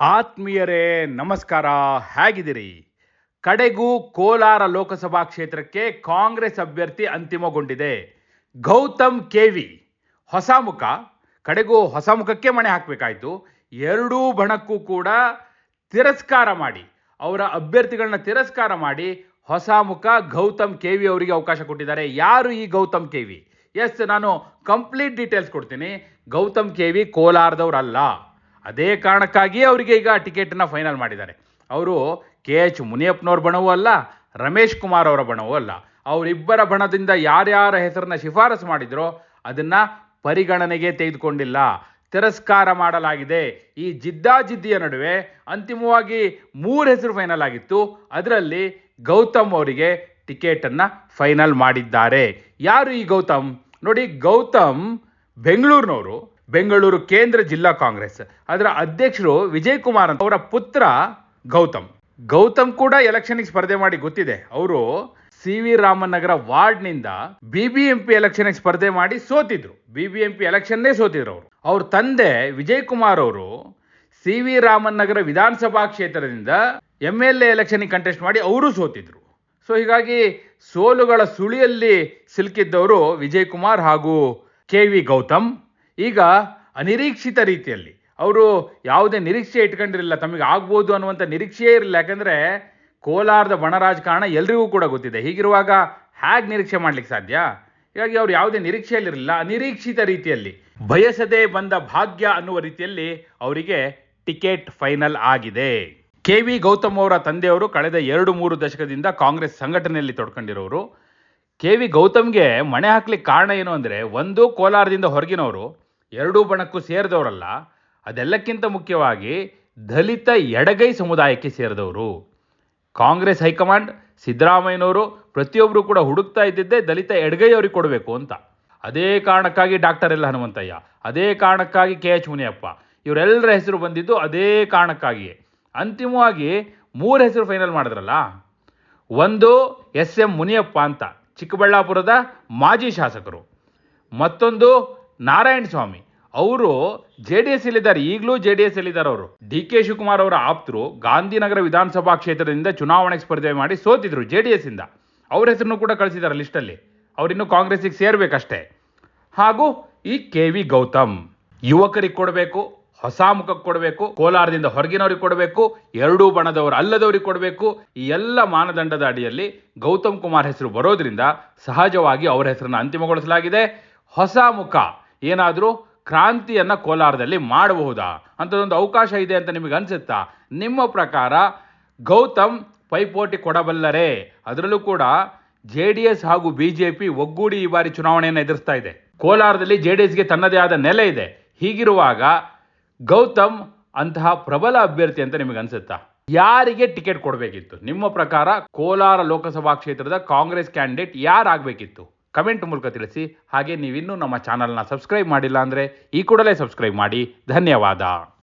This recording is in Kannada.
ಆತ್ಮೀಯರೇ, ನಮಸ್ಕಾರ. ಹೇಗಿದ್ದೀರಿ? ಕಡೆಗೂ ಕೋಲಾರ ಲೋಕಸಭಾ ಕ್ಷೇತ್ರಕ್ಕೆ ಕಾಂಗ್ರೆಸ್ ಅಭ್ಯರ್ಥಿ ಅಂತಿಮಗೊಂಡಿದೆ. ಗೌತಮ್ ಕೆವಿ ಹೊಸ ಮುಖ. ಕಡೆಗೂ ಹೊಸ ಮುಖಕ್ಕೆ ಮಣೆ ಹಾಕಬೇಕಾಯ್ತು. ಎರಡೂ ಬಣಕ್ಕೂ ಕೂಡ ತಿರಸ್ಕಾರ ಮಾಡಿ, ಅವರ ಅಭ್ಯರ್ಥಿಗಳನ್ನ ತಿರಸ್ಕಾರ ಮಾಡಿ ಹೊಸ ಮುಖ ಗೌತಮ್ ಕೆವಿ ಅವರಿಗೆ ಅವಕಾಶ ಕೊಟ್ಟಿದ್ದಾರೆ. ಯಾರು ಈ ಗೌತಮ್ ಕೆವಿ ಎಸ್ ನಾನು ಕಂಪ್ಲೀಟ್ ಡೀಟೇಲ್ಸ್ ಕೊಡ್ತೀನಿ. ಗೌತಮ್ ಕೆವಿ ಕೋಲಾರದವರಲ್ಲ. ಅದೇ ಕಾರಣಕ್ಕಾಗಿ ಅವರಿಗೆ ಈಗ ಟಿಕೆಟನ್ನು ಫೈನಲ್ ಮಾಡಿದ್ದಾರೆ. ಅವರು ಕೆ ಎಚ್ ಮುನಿಯಪ್ಪನವ್ರ ಬಣವೂ ಅಲ್ಲ, ರಮೇಶ್ ಕುಮಾರ್ ಅವರ ಬಣವೂ ಅಲ್ಲ. ಅವರಿಬ್ಬರ ಬಣದಿಂದ ಯಾರ್ಯಾರ ಹೆಸರನ್ನ ಶಿಫಾರಸು ಮಾಡಿದ್ರೋ ಅದನ್ನು ಪರಿಗಣನೆಗೆ ತೆಗೆದುಕೊಂಡಿಲ್ಲ. ತಿರಸ್ಕಾರ ಮಾಡಲಾಗಿದೆ. ಈ ಜಿದ್ದಾಜಿದ್ದಿಯ ನಡುವೆ ಅಂತಿಮವಾಗಿ ಮೂರು ಹೆಸರು ಫೈನಲ್ ಆಗಿತ್ತು. ಅದರಲ್ಲಿ ಗೌತಮ್ ಅವರಿಗೆ ಟಿಕೆಟನ್ನು ಫೈನಲ್ ಮಾಡಿದ್ದಾರೆ. ಯಾರು ಈ ಗೌತಮ್? ನೋಡಿ ಗೌತಮ್ ಬೆಂಗಳೂರಿನವರು. ಬೆಂಗಳೂರು ಕೇಂದ್ರ ಜಿಲ್ಲಾ ಕಾಂಗ್ರೆಸ್. ಅದರ ಅಧ್ಯಕ್ಷರು ವಿಜಯ್ ಕುಮಾರ್ ಅಂತ ಅವರ ಪುತ್ರ ಗೌತಮ್. ಗೌತಮ್ ಕೂಡ ಎಲೆಕ್ಷನ್ಗೆ ಸ್ಪರ್ಧೆ ಮಾಡಿ ಗೊತ್ತಿದೆ. ಅವರು ಸಿ ವಿ ರಾಮನ್ ನಗರ ವಾರ್ಡ್ನಿಂದ ಬಿ ಬಿ ಎಂ ಎಲೆಕ್ಷನ್ಗೆ ಸ್ಪರ್ಧೆ ಮಾಡಿ ಸೋತಿದ್ರು. ಬಿ ಬಿ ಎಂ ಪಿ ಎಲೆಕ್ಷನ್ನೇ ಸೋತಿದ್ರು ಅವರು. ಅವ್ರ ತಂದೆ ವಿಜಯ್ ಕುಮಾರ್ ಅವರು ಸಿ ವಿ ರಾಮನ್ ವಿಧಾನಸಭಾ ಕ್ಷೇತ್ರದಿಂದ ಎಂ ಎಲ್ ಎ ಎಲೆಕ್ಷನ್ಗೆ ಕಂಟೆಸ್ಟ್ ಮಾಡಿ ಅವರು ಸೋತಿದ್ರು. ಸೊ, ಹೀಗಾಗಿ ಸೋಲುಗಳ ಸುಳಿಯಲ್ಲಿ ಸಿಲುಕಿದ್ದವರು ವಿಜಯ್ ಕುಮಾರ್ ಹಾಗೂ ಕೆ ವಿ ಗೌತಮ್. ಈಗ ಅನಿರೀಕ್ಷಿತ ರೀತಿಯಲ್ಲಿ, ಅವರು ಯಾವುದೇ ನಿರೀಕ್ಷೆ ಇಟ್ಕೊಂಡಿರಲಿಲ್ಲ, ತಮಗೆ ಆಗ್ಬೋದು ಅನ್ನುವಂಥ ನಿರೀಕ್ಷೆಯೇ ಇರಲಿಲ್ಲ. ಯಾಕಂದರೆ ಕೋಲಾರದ ಬಣ ರಾಜಕಾರಣ ಎಲ್ರಿಗೂ ಕೂಡ ಗೊತ್ತಿದೆ. ಹೀಗಿರುವಾಗ ಹೇಗೆ ನಿರೀಕ್ಷೆ ಮಾಡ್ಲಿಕ್ಕೆ ಸಾಧ್ಯ? ಹೀಗಾಗಿ ಅವ್ರು ಯಾವುದೇ ನಿರೀಕ್ಷೆಯಲ್ಲಿರಲಿಲ್ಲ. ಅನಿರೀಕ್ಷಿತ ರೀತಿಯಲ್ಲಿ, ಬಯಸದೆ ಬಂದ ಭಾಗ್ಯ ಅನ್ನುವ ರೀತಿಯಲ್ಲಿ ಅವರಿಗೆ ಟಿಕೆಟ್ ಫೈನಲ್ ಆಗಿದೆ. ಕೆ ವಿ ಗೌತಮ್ ಅವರ ತಂದೆಯವರು ಕಳೆದ ಎರಡು ಮೂರು ದಶಕದಿಂದ ಕಾಂಗ್ರೆಸ್ ಸಂಘಟನೆಯಲ್ಲಿ ತೊಡ್ಕೊಂಡಿರೋರು. ಕೆ ವಿ ಗೌತಮ್ಗೆ ಮಣೆ ಹಾಕ್ಲಿಕ್ಕೆ ಕಾರಣ ಏನು ಅಂದರೆ, ಒಂದು ಕೋಲಾರದಿಂದ ಹೊರಗಿನವರು ಎರಡೂ ಬಣಕ್ಕೂ ಸೇರಿದವರಲ್ಲ, ಅದೆಲ್ಲಕ್ಕಿಂತ ಮುಖ್ಯವಾಗಿ ದಲಿತ ಎಡಗೈ ಸಮುದಾಯಕ್ಕೆ ಸೇರಿದವರು. ಕಾಂಗ್ರೆಸ್ ಹೈಕಮಾಂಡ್, ಸಿದ್ದರಾಮಯ್ಯನವರು ಪ್ರತಿಯೊಬ್ಬರು ಕೂಡ ಹುಡುಕ್ತಾ ಇದ್ದಿದ್ದೇ ದಲಿತ ಎಡಗೈ ಅವ್ರಿಗೆ ಕೊಡಬೇಕು ಅಂತ. ಅದೇ ಕಾರಣಕ್ಕಾಗಿ ಡಾಕ್ಟರ್ ಎಲ್ಲ ಹನುಮಂತಯ್ಯ, ಅದೇ ಕಾರಣಕ್ಕಾಗಿ ಕೆ ಎಚ್ ಮುನಿಯಪ್ಪ, ಇವರೆಲ್ಲರ ಹೆಸರು ಬಂದಿದ್ದು ಅದೇ ಕಾರಣಕ್ಕಾಗಿಯೇ. ಅಂತಿಮವಾಗಿ ಮೂರು ಹೆಸರು ಫೈನಲ್ ಮಾಡಿದ್ರಲ್ಲ? ಒಂದು ಎಸ್ ಎಂ ಮುನಿಯಪ್ಪ ಅಂತ, ಚಿಕ್ಕಬಳ್ಳಾಪುರದ ಮಾಜಿ ಶಾಸಕರು. ಮತ್ತೊಂದು ನಾರಾಯಣ ಸ್ವಾಮಿ, ಅವರು ಜೆ ಡಿ ಎಸ್ ಇಲ್ಲಿದ್ದಾರೆ. ಈಗಲೂ ಜೆ ಡಿ ಎಸ್ ಇಲ್ಲಿದ್ದಾರೆ ಅವರು. ಡಿ ಕೆ ಶಿವಕುಮಾರ್ ಅವರ ಆಪ್ತರು ಗಾಂಧಿನಗರ ವಿಧಾನಸಭಾ ಕ್ಷೇತ್ರದಿಂದ ಚುನಾವಣೆಗೆ ಸ್ಪರ್ಧೆ ಮಾಡಿ ಸೋತಿದ್ರು ಜೆ ಡಿ ಎಸ್ ಇಂದ. ಅವ್ರ ಹೆಸರನ್ನು ಕೂಡ ಕಳಿಸಿದ್ದಾರೆ ಲಿಸ್ಟಲ್ಲಿ ಅವರಿನ್ನು ಕಾಂಗ್ರೆಸ್ಸಿಗೆ ಸೇರ್ಬೇಕಷ್ಟೇ. ಹಾಗೂ ಈ ಕೆ ವಿ ಗೌತಮ್, ಯುವಕರಿಗೆ ಕೊಡಬೇಕು, ಹೊಸ ಮುಖಕ್ಕೆ ಕೊಡಬೇಕು, ಕೋಲಾರದಿಂದ ಹೊರಗಿನವ್ರಿಗೆ ಕೊಡಬೇಕು, ಎರಡೂ ಬಣದವರು ಅಲ್ಲದವ್ರಿಗೆ ಕೊಡಬೇಕು. ಈ ಎಲ್ಲ ಮಾನದಂಡದ ಅಡಿಯಲ್ಲಿ ಗೌತಮ್ ಕುಮಾರ್ ಹೆಸರು ಬರೋದ್ರಿಂದ ಸಹಜವಾಗಿ ಅವರ ಹೆಸರನ್ನು ಅಂತಿಮಗೊಳಿಸಲಾಗಿದೆ. ಹೊಸ ಮುಖ. ಏನಾದರೂ ಕ್ರಾಂತಿಯನ್ನು ಕೋಲಾರದಲ್ಲಿ ಮಾಡಬಹುದಾ? ಅಂಥದ್ದೊಂದು ಅವಕಾಶ ಇದೆ ಅಂತ ನಿಮಗೆ ಅನಿಸುತ್ತಾ? ನಿಮ್ಮ ಪ್ರಕಾರ ಗೌತಮ್ ಪೈಪೋಟಿ ಕೊಡಬಲ್ಲರೇ? ಅದರಲ್ಲೂ ಕೂಡ ಜೆ ಡಿ ಎಸ್ ಹಾಗೂ ಬಿ ಜೆ ಪಿ ಒಗ್ಗೂಡಿ ಈ ಬಾರಿ ಚುನಾವಣೆಯನ್ನು ಎದುರಿಸ್ತಾ ಇದೆ. ಕೋಲಾರದಲ್ಲಿ ಜೆ ಡಿ ಎಸ್ಗೆ ತನ್ನದೇ ಆದ ನೆಲೆ ಇದೆ. ಹೀಗಿರುವಾಗ ಗೌತಮ್ ಅಂತಹ ಪ್ರಬಲ ಅಭ್ಯರ್ಥಿ ಅಂತ ನಿಮಗೆ ಅನಿಸುತ್ತಾ? ಯಾರಿಗೆ ಟಿಕೆಟ್ ಕೊಡಬೇಕಿತ್ತು? ನಿಮ್ಮ ಪ್ರಕಾರ ಕೋಲಾರ ಲೋಕಸಭಾ ಕ್ಷೇತ್ರದ ಕಾಂಗ್ರೆಸ್ ಕ್ಯಾಂಡಿಡೇಟ್ ಯಾರಾಗಬೇಕಿತ್ತು? ಕಮೆಂಟ್ ಮೂಲಕ ತಿಳಿಸಿ. ಹಾಗೆ ನೀವಿನ್ನೂ ನಮ್ಮ ಚಾನಲ್ನ ಸಬ್ಸ್ಕ್ರೈಬ್ ಮಾಡಿಲ್ಲ ಅಂದರೆ ಈ ಕೂಡಲೇ ಸಬ್ಸ್ಕ್ರೈಬ್ ಮಾಡಿ. ಧನ್ಯವಾದ.